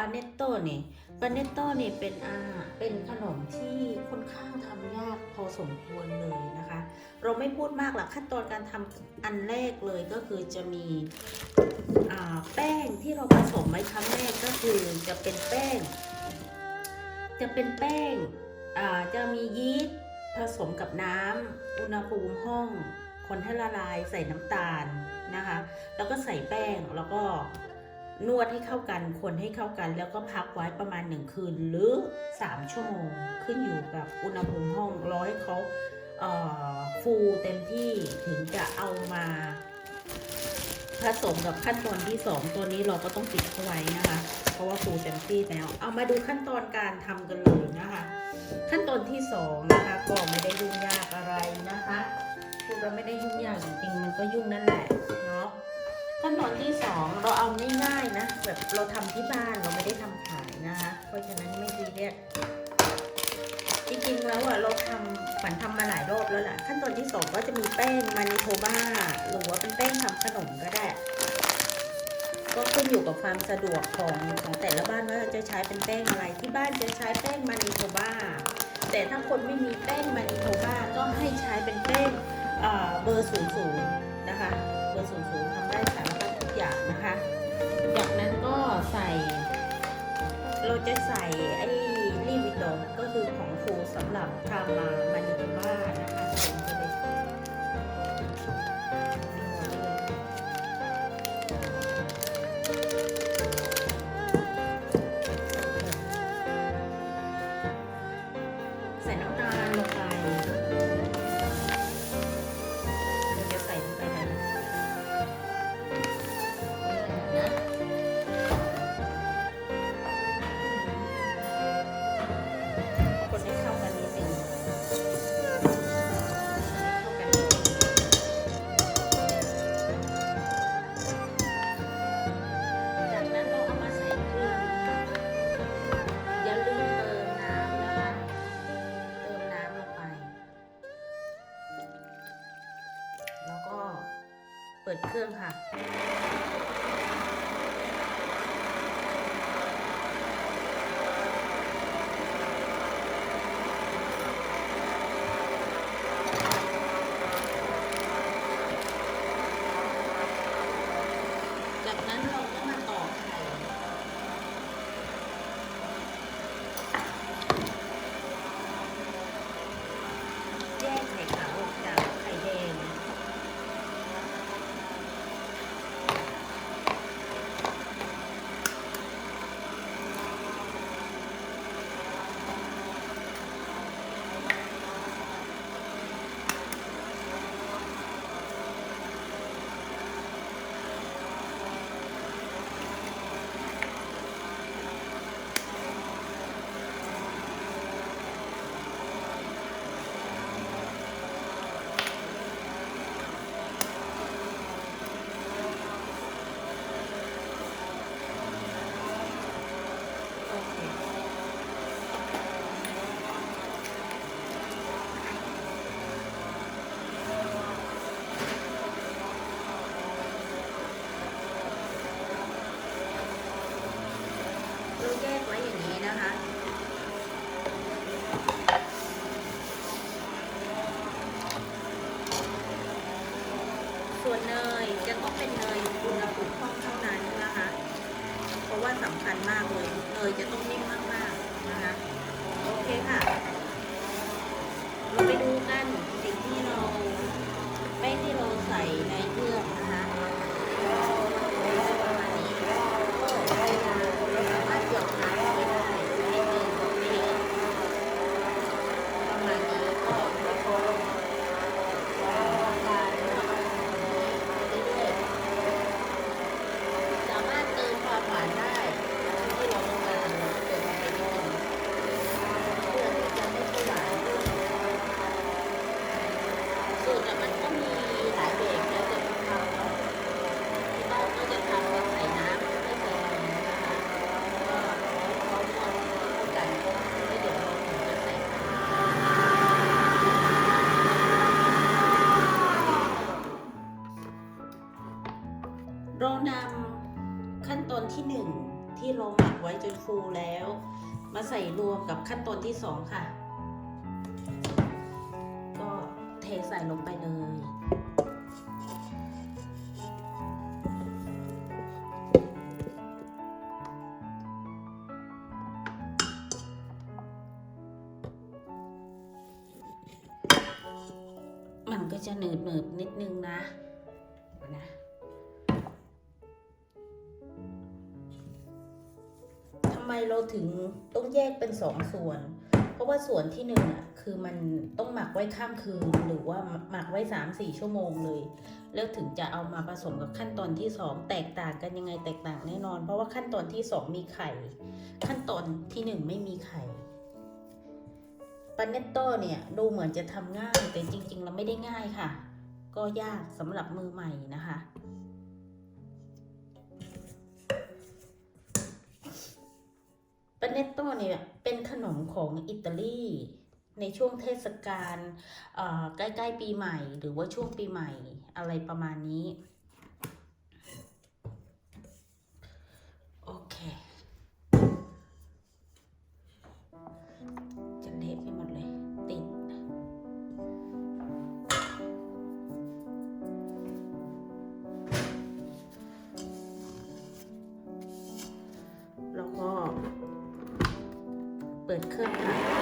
าเนตโต้นี่ปาเนตโต้นี่เป็นอาเป็นขนมที่ค่อนข้างทำยากพอสมควรเลยนะคะ เราไม่พูดมากหรอกขั้นตอนการทำอันแรกเลยก็คือจะมีอ่าแป้งที่เราผสมไว้ครั้งแรกก็คือจะเป็นแป้ง จะเป็นแป้งอ่าจะมียีสต์ผสมกับน้ำอุณหภูมิห้อง คนให้ละลายใส่น้ำตาลนะคะ แล้วก็ใส่แป้งแล้วก็ นวดให้เข้ากันคนให้เข้ากัน แล้วก็พักไว้ประมาณ 1 คืนหรือ 3 ชั่วโมง ขึ้นอยู่กับอุณหภูมิห้องร้อยเขาเฟูเต็มที่ถึงจะเอามาผสมกับขั้นตอนที่ 2 ตัวนี้เราก็ต้องปิดเขาไว้นะคะ เพราะว่าฟูเต็มที่แล้ว เอามาดูขั้นตอนการทำกันเลยนะคะ ขั้นตอนที่ 2 นะคะก็ไม่ได้ยุ่งยากอะไรนะคะพูดว่าไม่ได้ยุ่งยากจริงๆมันก็ยุ่งนั่นแหละเนาะ ขั้นตอนที่ 2 เราเอาง่ายๆนะ แบบเราทำที่บ้านเราไม่ได้ทำขายนะคะ เพราะฉะนั้นไม่ซีเรียสจริงๆแล้วอะเราทำฝันทำมาหลายรอบแล้วแหละขั้นตอนที่ 2 ก็จะมีแป้งมานิโทบ้าหรือว่าเป็นแป้งทำขนมก็ได้ ก็ขึ้นอยู่กับความสะดวกของของแต่ละบ้านว่าจะใช้เป็นแป้งอะไรที่บ้านจะใช้แป้งมานิโทบ้าแต่ถ้าคนไม่มีแป้งมานิโทบ้าก็ให้ใช้เป็นแป้งเอ่อเบอร์ศูนย์ศูนย์นะคะ เบอร์ศูนย์ศูนย์ทำได้สารพัดทุก อย่างนะคะ จากนั้นก็ใส่ เราจะใส่ไอ้รีวิโตก็คือของฟูสำหรับทำมามานิบ้านะคะ ส่รวมกับขั้นตอนที่สองค่ะ ก็เทใส่ลงไปเลยมันก็จะหนืดหนืดนิดนึงนะ เราถึงต้องแยกเป็นสองส่วน เพราะว่าส่วนที่หนึ่งอะคือมันต้องหมักไว้ข้ามคืนหรือว่าหมักไว้สามสี่ชั่วโมงเลย แล้วถึงจะเอามาผสมกับขั้นตอนที่สองแตกต่างกันยังไงแตกต่างแน่นอน เพราะว่าขั้นตอนที่สองมีไข่ ขั้นตอนที่หนึ่งไม่มีไข่ปาเนตโต้เนี่ยดูเหมือนจะทำง่ายแต่จริง ๆ เราไม่ได้ง่ายค่ะ ก็ยากสำหรับมือใหม่นะคะ เนตโต้เนี่ยเป็นขนมของอิตาลีในช่วงเทศกาลใกล้ ๆ ปีใหม่ หรือว่าช่วงปีใหม่อะไรประมาณนี้ ดเครื่องค่ะ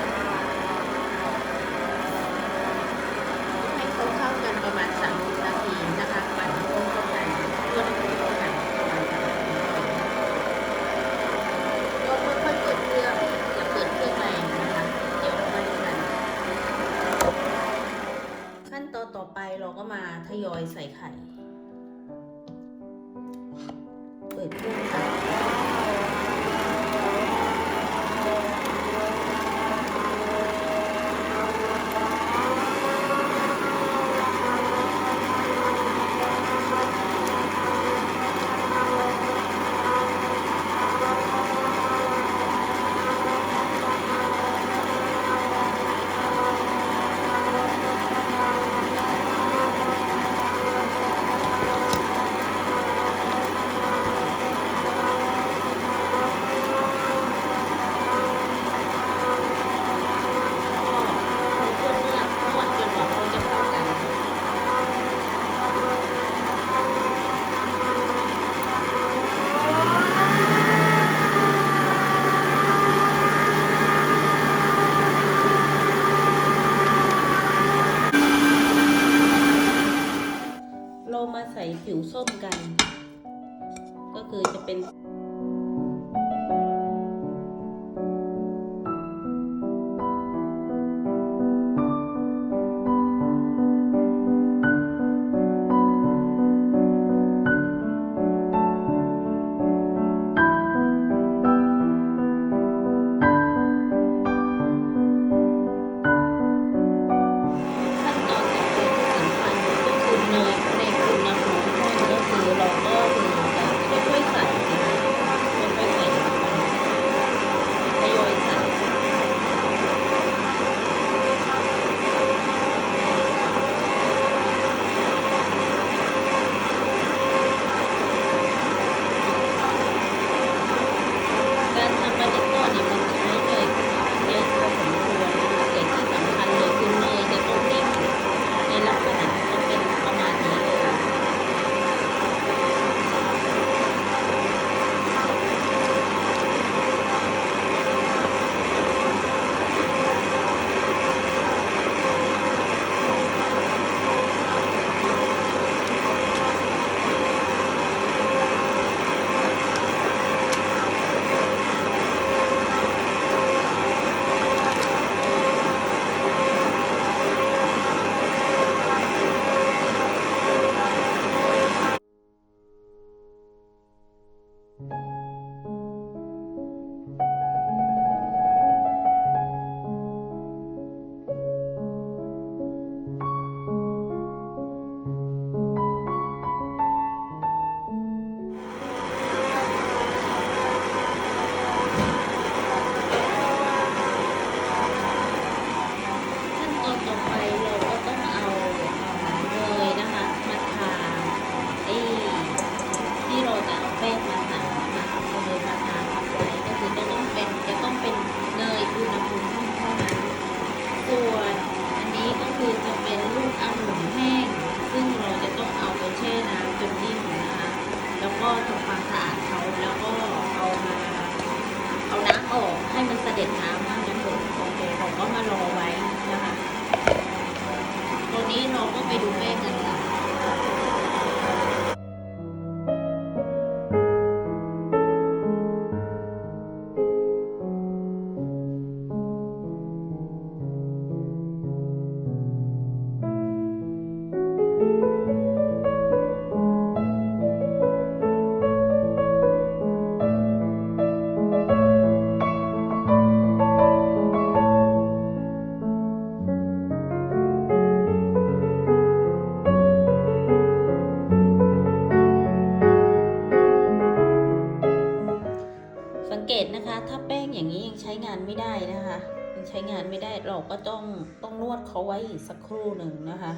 ถ้าแป้งอย่างนี้ยังใช้งานไม่ได้นะคะ ยังใช้งานไม่ได้เราก็ต้องต้องนวดเขาไว้อีกสักครู่หนึ่งนะคะ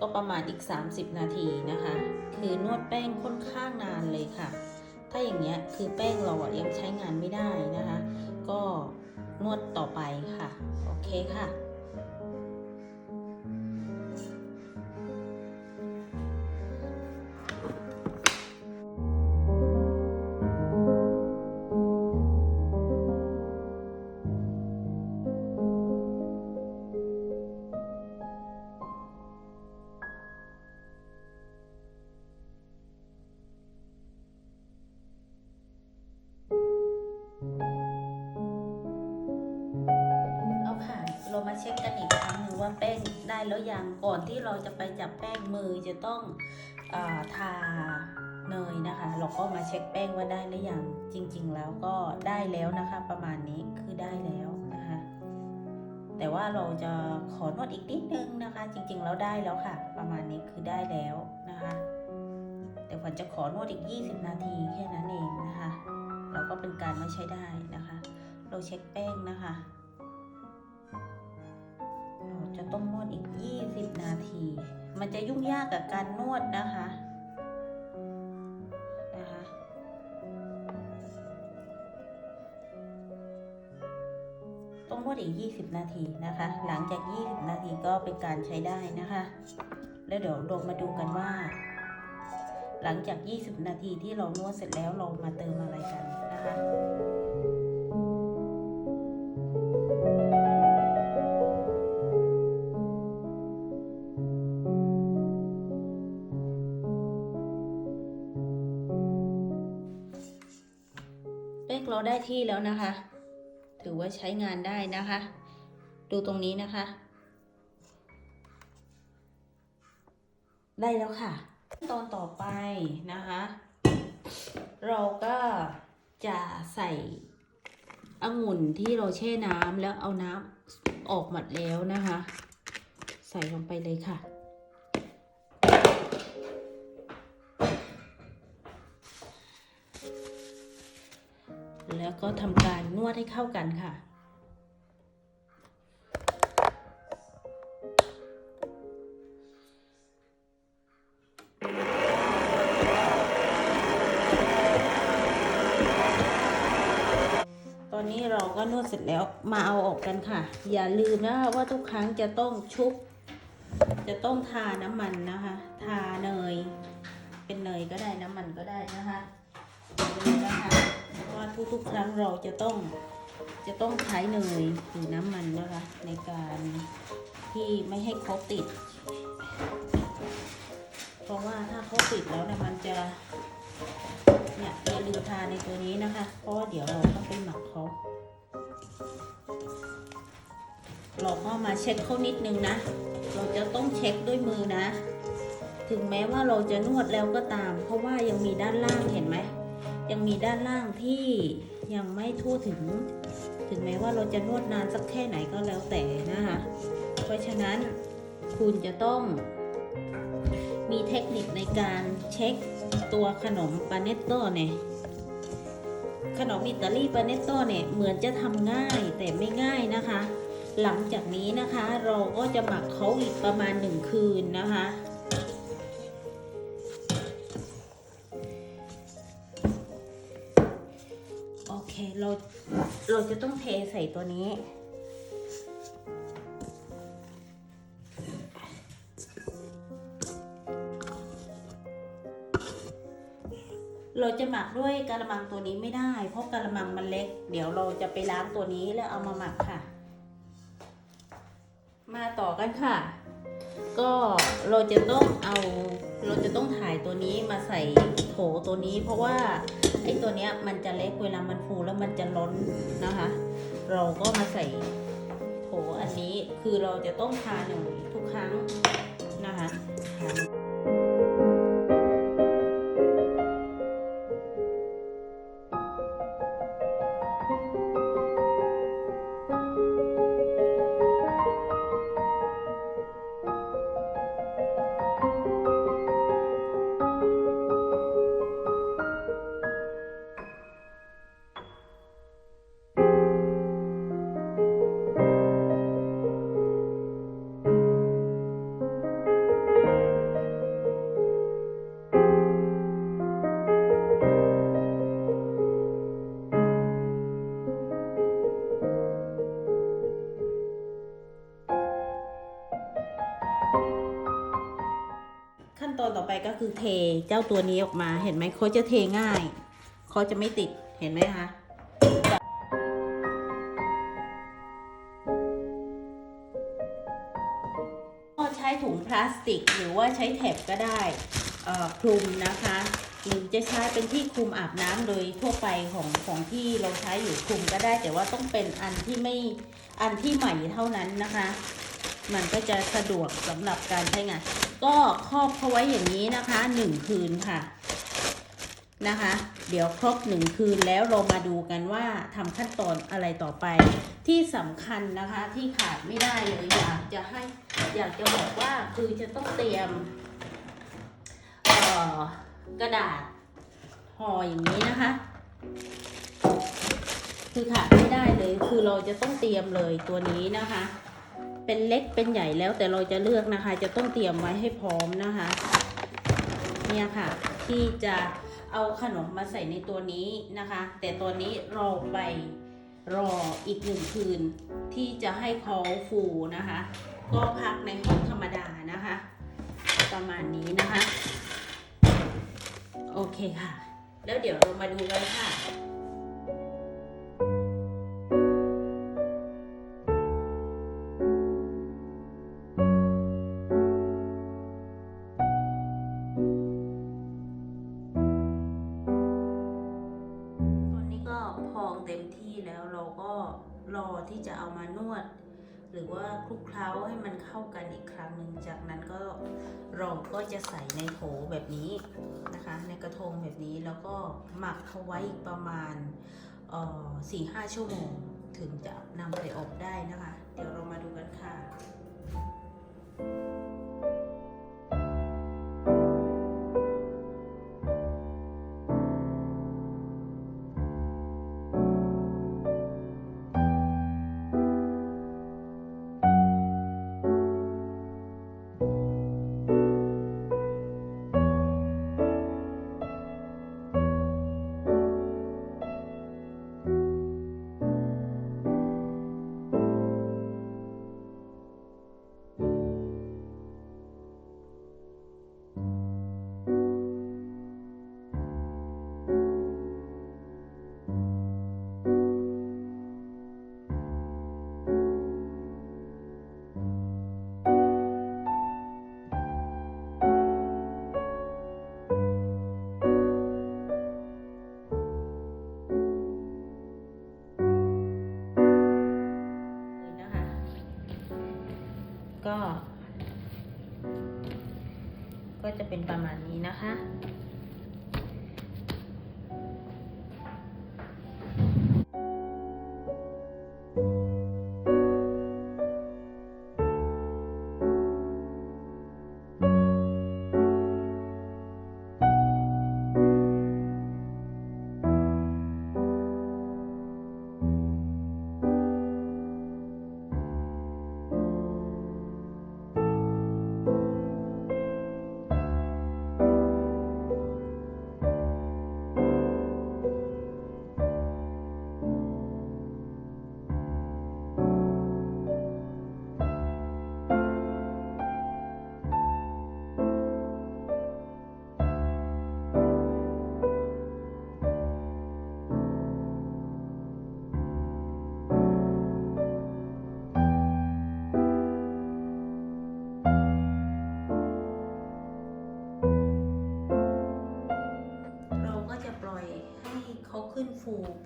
ก็ประมาณอีก 30 นาทีนะคะ คือนวดแป้งค่อนข้างนานเลยค่ะ ถ้าอย่างเงี้ยคือแป้งเราอะยังใช้งานไม่ได้นะคะ ก็นวดต่อไปค่ะ โอเคค่ะ ว่าแป้งได้แล้วยังก่อนที่เราจะไปจับแป้งมือจะต้องอาทาเนยนะคะ เราก็มาเช็คแป้งว่าได้หรือยังจริง ๆ แล้วก็ได้แล้วนะคะ ประมาณนี้คือได้แล้วนะคะ แต่ว่าเราจะขอนวดอีกนิดนึงนะคะ จริง ๆ แล้วได้แล้วค่ะ ประมาณนี้คือได้แล้วนะคะแต่ขวัญจะขอนวดอีก 20 นาทีแค่นั้นเองนะคะ เราก็เป็นการไม่ใช้ได้นะคะ เราเช็คแป้งนะคะเราจะ ต้องนวดอีก 20 นาที มันจะยุ่งยากกับการนวดนะคะนะคะต้องนวดอีก 20 นาทีนะคะ หลังจาก 20 นาทีก็เป็นการใช้ได้นะคะ แล้วเดี๋ยวเรามาดูกันว่า หลังจาก 20 นาทีที่เรานวดเสร็จแล้วเรามาเติมอะไรกันนะคะ ที่แล้วนะคะ ถือว่าใช้งานได้นะคะ ดูตรงนี้นะคะ ได้แล้วค่ะ ตอนต่อไปนะคะ เราก็จะใส่องุ่นที่เราแช่น้ำแล้วเอาน้ำออกหมดแล้วนะคะ ใส่ลงไปเลยค่ะ ก็ทำการนวดให้เข้ากันค่ะ ตอนนี้เราก็นวดเสร็จแล้วมาเอาออกกันค่ะ อย่าลืมนะคะว่าทุกครั้งจะต้องชุบ จะต้องทาน้ำมันนะคะ ทาเนย เป็นเนยก็ได้น้ำมันก็ได้นะคะ ทุกๆครั้งเราจะต้องจะต้องใช้เนยหรือน้ำมันนะคะในการที่ไม่ให้เขาติด เพราะว่าถ้าเขาติดแล้วเนี่ยมันจะเนี่ยอย่าลืมทาในตัวนี้นะคะ เพราะว่าเดี๋ยวเราต้องไปหมักเขาเราก็มาเช็คเขานิดนึงนะ เราจะต้องเช็คด้วยมือนะ ถึงแม้ว่าเราจะนวดแล้วก็ตาม เพราะว่ายังมีด้านล่างเห็นไหม ยังมีด้านล่างที่ยังไม่ทั่วถึง ถึงแม้ว่าเราจะนวดนานสักแค่ไหนก็แล้วแต่นะคะ เพราะฉะนั้นคุณจะต้องมีเทคนิคในการเช็คตัวขนมปาเนตโต้เนี่ยขนมอิตาลีปาเนตโต้เนี่ยเหมือนจะทำง่ายแต่ไม่ง่ายนะคะ หลังจากนี้นะคะเราก็จะหมักเขาอีกประมาณหนึ่งคืนนะคะ เราจะต้องเทใส่ตัวนี้ เราจะหมักด้วยกระมังตัวนี้ไม่ได้ เพราะกระมังมันเล็ก เดี๋ยวเราจะไปล้างตัวนี้แล้วเอามาหมักค่ะ มาต่อกันค่ะ ก็เราจะต้องเอา เราจะต้องถ่ายตัวนี้มาใส่โถตัวนี้เพราะว่า ไอ้ตัวเนี้ยมันจะเล็กเวลามันฟูแล้วมันจะล้นนะคะ เราก็มาใส่โถอันนี้คือเราจะต้องทาหนึ่งทุกครั้งนะคะ ตอนต่อไปก็คือเทเจ้าตัวนี้ออกมาเห็นไหมเขาจะเทง่ายเขาจะไม่ติดเห็นไหมคะก็ใช้ถุงพลาสติกหรือว่าใช้แถบก็ได้คลุมนะคะหรือจะใช้เป็นที่คลุมอาบน้ำโดยทั่วไปของของที่เราใช้อยู่คลุมก็ได้ แต่ว่าต้องเป็นอันที่ไม่อันที่ใหม่เท่านั้นนะคะ มันก็จะสะดวกสำหรับการใช้งาน ก็ครอบเขาไว้อย่างนี้นะคะหนึ่งคืนค่ะนะคะ เดี๋ยวครบหนึ่งคืนแล้วเรามาดูกันว่าทำขั้นตอนอะไรต่อไป ที่สำคัญนะคะที่ขาดไม่ได้เลยอยากจะให้อยากจะบอกว่าคือจะต้องเตรียมกระดาษห่ออย่างนี้นะคะ คือขาดไม่ได้เลยคือเราจะต้องเตรียมเลยตัวนี้นะคะ เป็นเล็กเป็นใหญ่แล้วแต่เราจะเลือกนะคะ จะต้องเตรียมไว้ให้พร้อมนะคะ เนี่ยค่ะ ที่จะเอาขนมมาใส่ในตัวนี้นะคะ แต่ตัวนี้เรอไปรออีกหนึ่งคืน ที่จะให้เขาฟูนะคะ ก็พักในห้องธรรมดานะคะ ประมาณนี้นะคะ โอเคค่ะ แล้วเดี๋ยวเรามาดูกันค่ะ หรือว่าคลุกเคล้าให้มันเข้ากันอีกครั้งหนึ่งจากนั้นก็เราก็จะใส่ในโถแบบนี้นะคะ ในกระทงแบบนี้แล้วก็หมักเขาไว้อีกประมาณสี่ห้าชั่วโมงถึงจะนำไปอบได้นะคะ เดี๋ยวเรามาดูกันค่ะ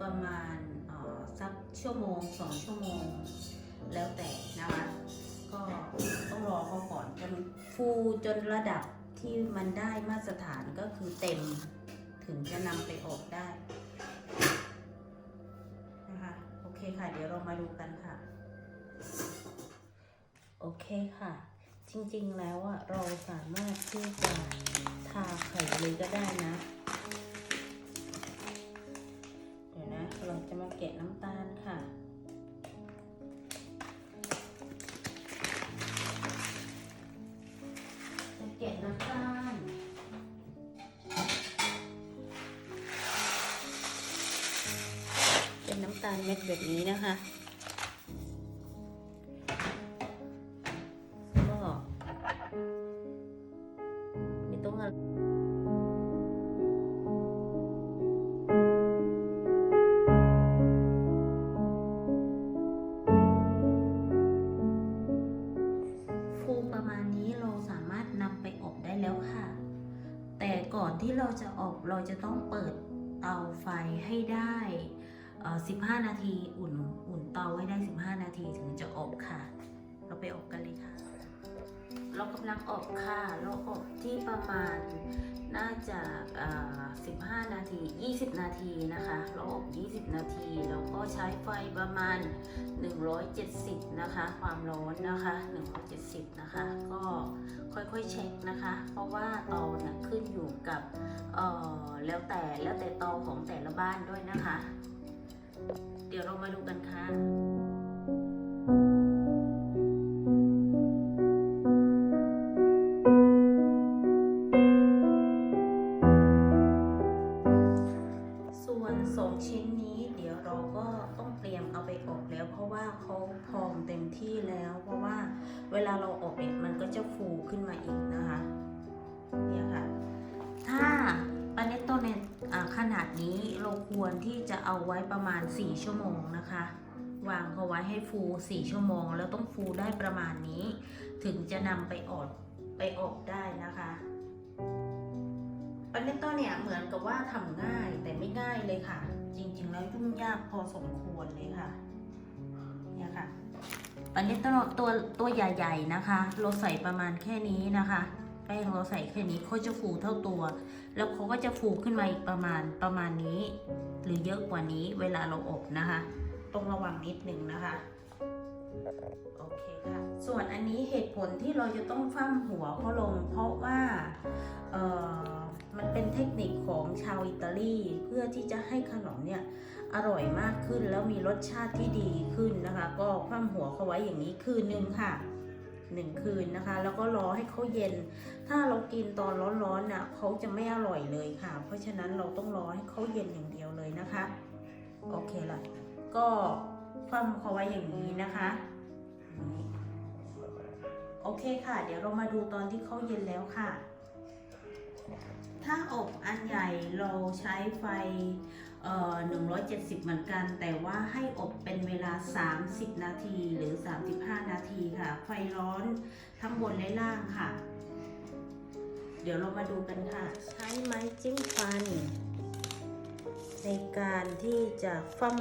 ประมาณสักชั่วโมงสองชั่วโมง แล้วแต่นะคะก็ต้องรอเขาก่อนจนฟูจนระดับที่มันได้มาตรฐานก็คือเต็มถึงจะนำไปอบได้นะคะโอเคค่ะ เดี๋ยวเรามาดูกันค่ะ โอเคค่ะ จริงๆแล้วอะเราสามารถที่จะทาไข่เลยก็ได้นะาลเม็ดแบบนี้นะคะก็ไม่ต้องอะไรฟูประมาณนี้เราสามารถนำไปอบได้แล้วค่ะ แต่ก่อนที่เราจะอบเราจะต้อง 15 นาทีอุ่นอุ่นเตาให้ได้ 15 นาทีถึงจะอบค่ะ เราไปอบกันเลยค่ะ เรากำลังอบค่ะ เราอบที่ประมาณน่าจะเอ่อ15 นาที 20 นาทีนะคะ เราอบ 20 นาทีแล้วก็ใช้ไฟประมาณ 170 นะคะ ความร้อนนะคะ 170 นะคะ ก็ค่อยๆเช็คนะคะ เพราะว่าเตาเนี่ยขึ้นอยู่กับแล้วแต่แล้วแต่เตาของแต่ละบ้านด้วยนะคะ เดี๋ยวเรามาดูกันค่ะ ที่จะเอาไว้ประมาณ 4 ชั่วโมงนะคะ วางเขาไว้ให้ฟู 4 ชั่วโมง แล้วต้องฟูได้ประมาณนี้ ถึงจะนำไปอบไปอบได้นะคะปาเนตโต้เนี่ยเหมือนกับว่าทำง่ายแต่ไม่ง่ายเลยค่ะ จริงๆแล้วยุ่งยากพอสมควรเลยค่ะเนี่ยค่ะปาเนตโต้ตัวตัวใหญ่ ๆนะคะ เราใส่ประมาณแค่นี้นะคะ แป้งเราใส่แค่นี้เขาจะฟูเท่าตัว แล้วเขาก็จะฟูขึ้นมาอีกประมาณประมาณนี้ หรือเยอะกว่านี้เวลาเราอบนะคะ ต้องระวังนิดนึงนะคะโอเคค่ะ ส่วนอันนี้เหตุผลที่เราจะต้องฟั่มหัวเขาลง เพราะว่าเออมันเป็นเทคนิคของชาวอิตาลีเพื่อที่จะให้ขนมเนี่ยอร่อยมากขึ้นแล้วมีรสชาติที่ดีขึ้นนะคะ ก็คว่ำหัวเขาไว้อย่างนี้คืนนึงค่ะ หนึ่งคืนนะคะ แล้วก็รอให้เขาเย็น ถ้าเรากินตอนร้อนๆน่ะเขาจะไม่อร่อยเลยค่ะ เพราะฉะนั้นเราต้องรอให้เขาเย็นอย่างเดียวเลยนะคะโอเคละก็คว่ำเขาไว้อย่างนี้นะคะโอเคค่ะ เดี๋ยวเรามาดูตอนที่เขาเย็นแล้วค่ะ ถ้าอบอันใหญ่เราใช้ไฟ 170 เหมือนกัน แต่ว่าให้อบเป็นเวลา 30 นาทีหรือ 35 นาทีค่ะ ไฟร้อนทั้งบนและล่างค่ะ เดี๋ยวเรามาดูกันค่ะ ใช้ไม้จิ้มฟัน ในการที่จะฟั่ม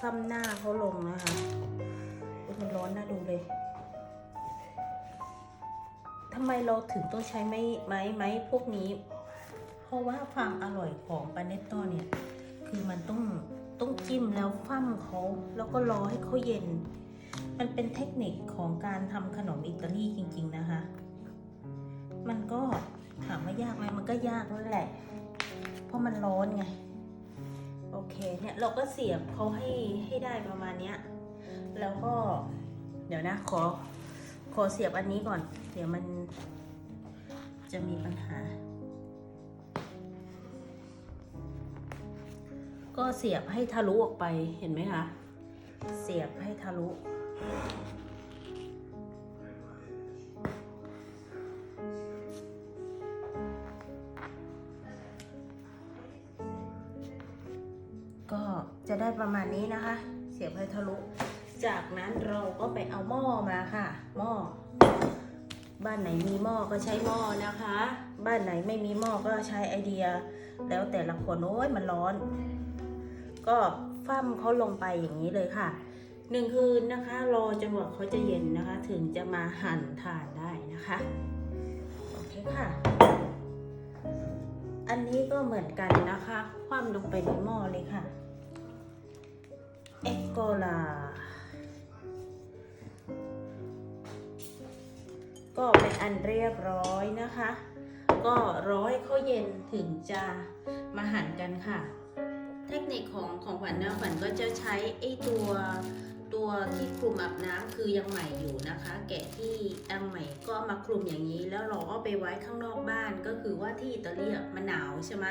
ฟั่มหน้าเขาลงนะคะมันร้อนน่าดูเลยทำไมเราถึงต้องใช้ไม้ไม้ไม้พวกนี้ เพราะว่าความอร่อยของปาเนตโต้เนี่ย คือมันต้องต้องจิ้มแล้วฟั่มเขาแล้วก็รอให้เขาเย็น มันเป็นเทคนิคของการทำขนมอิตาลีจริง ๆนะคะ มันก็ถามว่ายากไหมมันก็ยากนั่นแหละ เพราะมันร้อนไง โอเคเนี่ยเราก็เสียบเขาให้ให้ได้ประมาณเนี้ย แล้วก็ เดี๋ยวนะขอขอเสียบอันนี้ก่อน เดี๋ยวมันจะมีปัญหา ก็เสียบให้ทะลุออกไปเห็นไหมคะ เสียบให้ทะลุ ก็จะได้ประมาณนี้นะคะ เสียบให้ทะลุ จากนั้นเราก็ไปเอาหม้อมาค่ะ หม้อ บ้านไหนมีหม้อก็ใช้หม้อนะคะ บ้านไหนไม่มีหม้อก็ใช้ไอเดีย แล้วแต่ละคนโอ้ยมันร้อน ก็ฟั่มเขาลงไปอย่างนี้เลยค่ะหนึ่งคืนนะคะรอจนกว่าเขาจะเย็นนะคะ ถึงจะมาหั่นทานได้นะคะโอเคค่ะ อันนี้ก็เหมือนกันนะคะคว่ำลงไปในหม้อเลยค่ะเอ็กโกลาก็เป็นอันเรียบร้อยนะคะ ก็ร้อยเขาเย็นถึงจะมาหั่นกันค่ะ เทคนิคของของขวัญนะขวัญก็จะใช้ไอ้ตัวตัวที่คลุมอาบน้ำคือยังใหม่อยู่นะคะ แกะที่ยังใหม่ก็มาคลุมอย่างนี้ แล้วเราเอาไปไว้ข้างนอกบ้านก็คือว่าที่อิตาลีอะมันหนาวใช่ไหม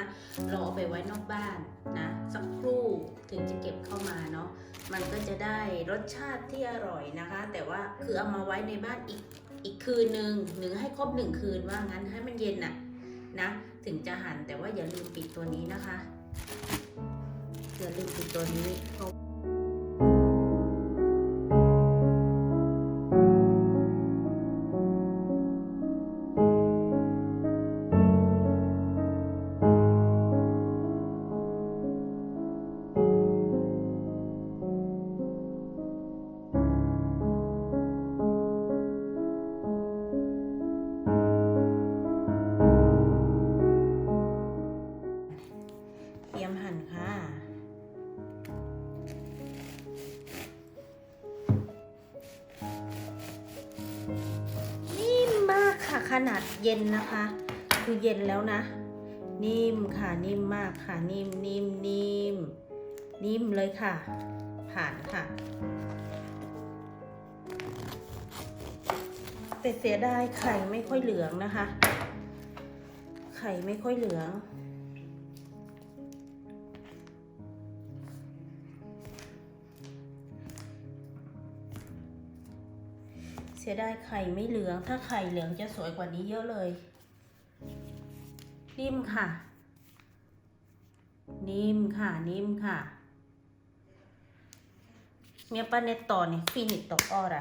เราเอาไปไว้นอกบ้านนะสักครู่ถึงจะเก็บเข้ามาเนาะมันก็จะได้รสชาติที่อร่อยนะคะ แต่ว่าคือเอามาไว้ในบ้านอีกอีกคืนหนึ่งหนึ่งให้ครบหนึ่งคืนว่างั้นให้มันเย็นน่ะนะถึงจะหั่นแต่ว่าอย่าลืมปิดตัวนี้นะคะ อย่าลืมปิดตัวนี้ นาดเย็นนะคะ คือเย็นแล้วนะ นิ่มค่ะนิ่มมากค่ะ นิ่มนิ่มนิ่มนิ่มเลยค่ะ ผ่านค่ะ แต่เสียดายไข่ไม่ค่อยเหลืองนะคะ ไข่ไม่ค่อยเหลือง เสียดายไข่ไม่เหลือง ถ้าไข่เหลืองจะสวยกว่านี้เยอะเลย นิ่มค่ะ นิ่มค่ะ นิ่มค่ะ mia panettone finito ora